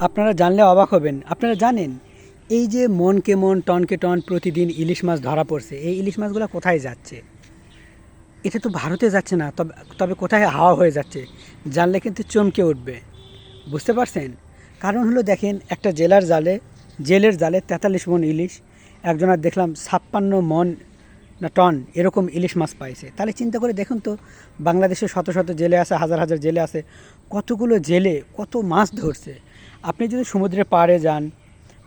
আপনারা জানলে অবাক হবেন। আপনারা জানেন, এই যে মনকে মন, টনকে টন প্রতিদিন ইলিশ মাছ ধরা পড়ছে, এই ইলিশ মাছগুলো কোথায় যাচ্ছে? এটা তো ভারতে যাচ্ছে না, তবে তবে কোথায় হাওয়া হয়ে যাচ্ছে, জানলে কিন্তু চমকে উঠবে। বুঝতে পারছেন? কারণ হলো দেখেন, একটা জেলার জালে, জেলের জালে তেতাল্লিশ মন ইলিশ, একজনের দেখলাম ছাপ্পান্ন মন না টন এরকম ইলিশ মাছ পাইছে। তাহলে চিন্তা করে দেখুন তো, বাংলাদেশে শত শত জেলে আছে, হাজার হাজার জেলে আছে, কতগুলো জেলে কত মাছ ধরছে। আপনি যদি সমুদ্রের পাড়ে যান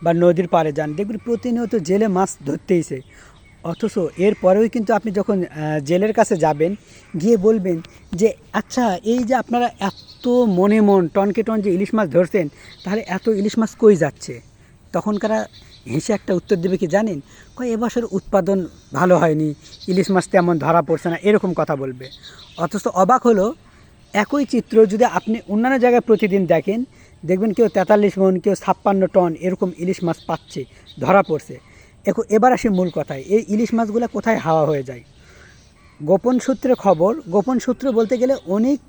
বা নদীর পাড়ে যান, দেখবেন প্রতিনিয়ত জেলে মাছ ধরতেইছে। অথচ এরপরেও কিন্তু আপনি যখন জেলের কাছে যাবেন, গিয়ে বলবেন যে আচ্ছা এই যে আপনারা এত মনে মন, টনকে টন যে ইলিশ মাছ ধরছেন, তাহলে এত ইলিশ মাছ কই যাচ্ছে? তখনকারা হেসে একটা উত্তর দেবে কি জানেন? কয় এবছর উৎপাদন ভালো হয়নি, ইলিশ মাছ তেমন ধরা পড়ছে না, এরকম কথা বলবে। অথচ অবাক হলো, একই চিত্র যদি আপনি অন্যান্য জায়গায় প্রতিদিন দেখেন দেখবেন কেউ তেতাল্লিশ মন, কেউ ছাপ্পান্ন টন এরকম ইলিশ মাছ পাচ্ছে, ধরা পড়ছে। এখন এবার আসি মূল কথায়, এই ইলিশ মাছগুলো কোথায় হাওয়া হয়ে যায়? গোপন সূত্রে খবর, গোপন সূত্র বলতে গেলে অনেক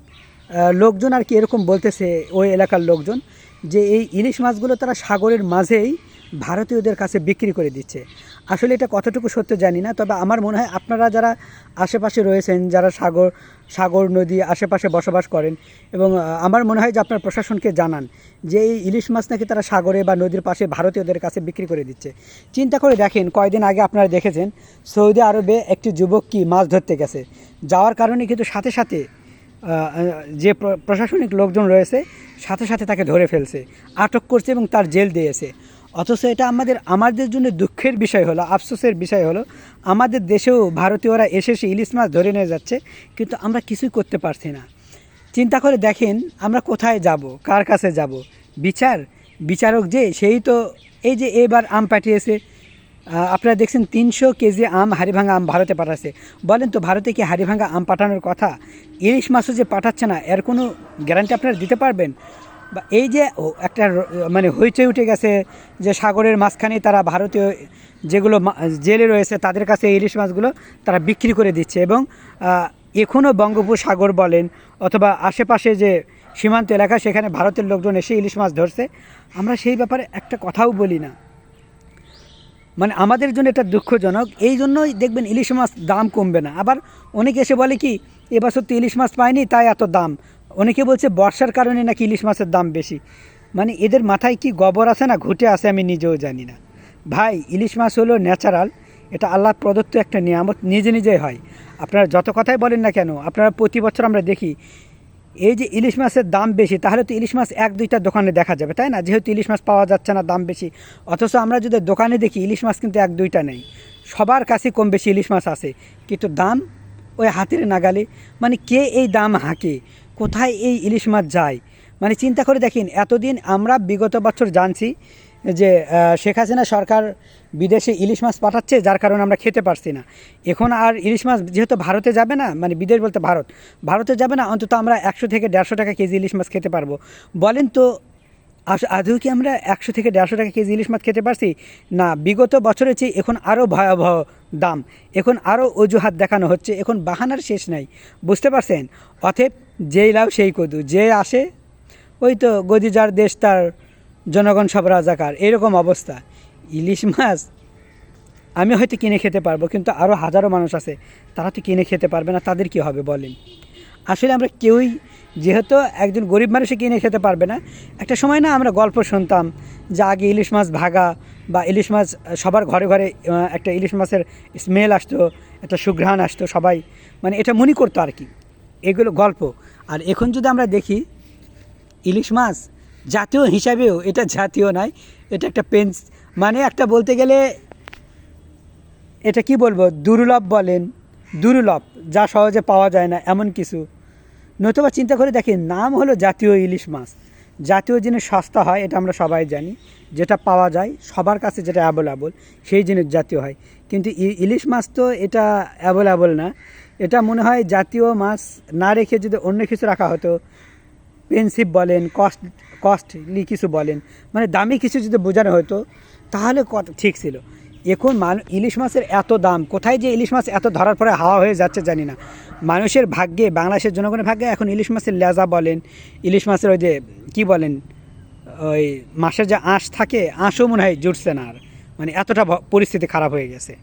লোকজন আর কি এরকম বলতেছে, ওই এলাকার লোকজন, যে এই ইলিশ মাছগুলো তারা সাগরের মাঝেই ভারতীয়দের কাছে বিক্রি করে দিচ্ছে। আসলে এটা কতটুকু সত্য জানি না, তবে আমার মনে হয় আপনারা যারা আশেপাশে রয়েছেন, যারা সাগর সাগর নদী আশেপাশে বসবাস করেন এবং আমার মনে হয় যে আপনার প্রশাসনকে জানান যে এই ইলিশ মাছ নাকি তারা সাগরে বা নদীর পাশে ভারতীয়দের কাছে বিক্রি করে দিচ্ছে। চিন্তা করে দেখেন, কয়দিন আগে আপনারা দেখেছেন, সৌদি আরবে একটি যুবক কি মাছ ধরতে গেছে। যাওয়ার কারণে কিন্তু সাথে সাথে যে প্র- প্রশাসনিক লোকজন রয়েছে, সাথে সাথে তাকে ধরে ফেলছে, আটক করছে এবং তার জেল দিয়েছে। অথচ এটা আমাদের আমাদের জন্য দুঃখের বিষয় হলো, আফসোসের বিষয় হলো, আমাদের দেশেও ভারতীয়রা এসে এসে ইলিশ মাছ ধরে নিয়ে যাচ্ছে, কিন্তু আমরা কিছুই করতে পারছি না। চিন্তা করে দেখেন আমরা কোথায় যাব, কার কাছে যাব। বিচার, বিচারক যে, সেই তো এই যে এবার আম পাঠিয়েছে আপনারা দেখছেন তিনশো কেজি আম হাড়িভাঙা আম ভারতে পাঠাচ্ছে। বলেন তো ভারতে কি হাড়িভাঙা আম পাঠানোর কথা? ইলিশ মাছও যে পাঠাচ্ছে না, এর কোনো গ্যারান্টি আপনারা দিতে পারবেন? বা এই যে একটা মানে হইচই উঠে গেছে যে সাগরের মাঝখানে তারা ভারতীয় যেগুলো জেলে রয়েছে তাদের কাছে ইলিশ মাছগুলো তারা বিক্রি করে দিচ্ছে এবং এখনও বঙ্গোপসাগর বলেন অথবা আশেপাশে যে সীমান্ত এলাকা সেখানে ভারতের লোকজন এসে ইলিশ মাছ ধরছে। আমরা সেই ব্যাপারে একটা কথাও বলি না। মানে আমাদের জন্য এটা দুঃখজনক। এই জন্যই দেখবেন ইলিশ মাছ দাম কমবে না। আবার অনেকে এসে বলে কি এবছর তো ইলিশ মাছ পায়নি তাই এত দাম। অনেকে বলছে, বর্ষার কারণে নাকি ইলিশ মাছের দাম বেশি? মানে এদের মাথায় কি গোবর আছে না, ঘুটে আছে আমি নিজেও জানি না। ভাই, ইলিশ মাছ হলো ন্যাচারাল। এটা আল্লাহ প্রদত্ত একটা নিয়ামত, নিজে নিজেই হয়। আপনারা যত কথাই বলেন না কেন, আপনারা প্রতি বছর আমরা দেখি এই যে ইলিশ মাছের দাম বেশি, তাহলে তো ইলিশ মাছ এক দুইটা দোকানে দেখা যাবে, তাই না? যেহেতু ইলিশ মাছ পাওয়া যাচ্ছে না দাম বেশি, অথচ আমরা যদি দোকানে দেখি ইলিশ মাছ কিন্তু এক দুইটা নেই। সবার কাছে কম বেশি ইলিশ মাছ আছে, কিন্তু দাম ওই হাতের নাগালে মানে কে এই দাম হাঁকে? কোথায় এই ইলিশ মাছ যায়? মানে চিন্তা করে দেখেন, এতদিন আমরা বিগত বছর জানছি যে শেখ হাসিনা সরকার বিদেশে ইলিশ মাছ পাঠাচ্ছে, যার কারণে আমরা খেতে পারছি না। এখন আর ইলিশ মাছ যেহেতু ভারতে যাবে না মানে বিদেশ বলতে ভারত, ভারতে যাবে না, অন্তত আমরা একশো থেকে দেড়শো টাকা কেজি ইলিশ মাছ খেতে পারব। বলেন তো আদৌ কি আমরা একশো থেকে দেড়শো টাকা কেজি ইলিশ মাছ খেতে পারছি? না, বিগত বছরের চেয়ে এখন আরও ভয়াবহ দাম। এখন আরও অজুহাত দেখানো হচ্ছে। এখন বাহানার শেষ নাই। বুঝতে পারছেন? অতএব যেই লাভ সেই কদু, যে আসে, ওই তো গদি যার দেশ তার জনগণ সব রাজাকার, এরকম অবস্থা। ইলিশ মাছ আমি হয়তো কিনে খেতে পারব, কিন্তু আরও হাজারো মানুষ আছে, তারা তো কিনে খেতে পারবে না, তাদের কি হবে বলেন? আসলে আমরা কেউই যেহেতু একজন গরিব মানুষে কিনে খেতে পারবে না, একটা সময় না আমরা গল্প শুনতাম যে আগে ইলিশ মাছ ভাগা বা ইলিশ মাছ সবার ঘরে ঘরে একটা ইলিশ মাছের স্মেল আসতো, একটা সুঘ্রাণ আসতো সবাই মানে এটা মনে করতো আর কি। এগুলো গল্প। আর এখন যদি আমরা দেখি, ইলিশ মাছ জাতীয় হিসাবেও, এটা জাতীয় নয়, এটা একটা পেন্স মানে একটা বলতে গেলে, এটা কি বলব, দুর্লভ বলেন, দুর্লভ, যা সহজে পাওয়া যায় না, এমন কিছু। নতুবা চিন্তা করে দেখেন, নাম হলো জাতীয় ইলিশ মাছ। জাতীয় জিনিস সস্তা হয়, এটা আমরা সবাই জানি, যেটা পাওয়া যায়, সবার কাছে যেটা অ্যাভেলেবল সেই জিনিস জাতীয় হয়। কিন্তু ইলিশ মাছ তো এটা অ্যাভেলেবল না। এটা মনে হয় জাতীয় মাছ না রেখে যদি অন্য কিছু রাখা হতো পেন্সিভ বলেন কস্ট কস্টলি কিছু বলেন মানে দামি কিছু যদি বোঝানো হতো তাহলে কত ঠিক ছিল। এখন মান, ইলিশ মাছের এত দাম, কোথায় যে ইলিশ মাছ এত ধরার পরে হাওয়া হয়ে যাচ্ছে জানি না। মানুষের ভাগ্যে, বাংলাদেশের জনগণের ভাগ্যে এখন ইলিশ মাছের লেজা বলেন, ইলিশ মাছের ওই যে, কী বলেন, ওই মাসের যে আঁশ থাকে, আঁশও মনে হয় জুটছে না আর। মানে এতটা পরিস্থিতি খারাপ হয়ে গেছে।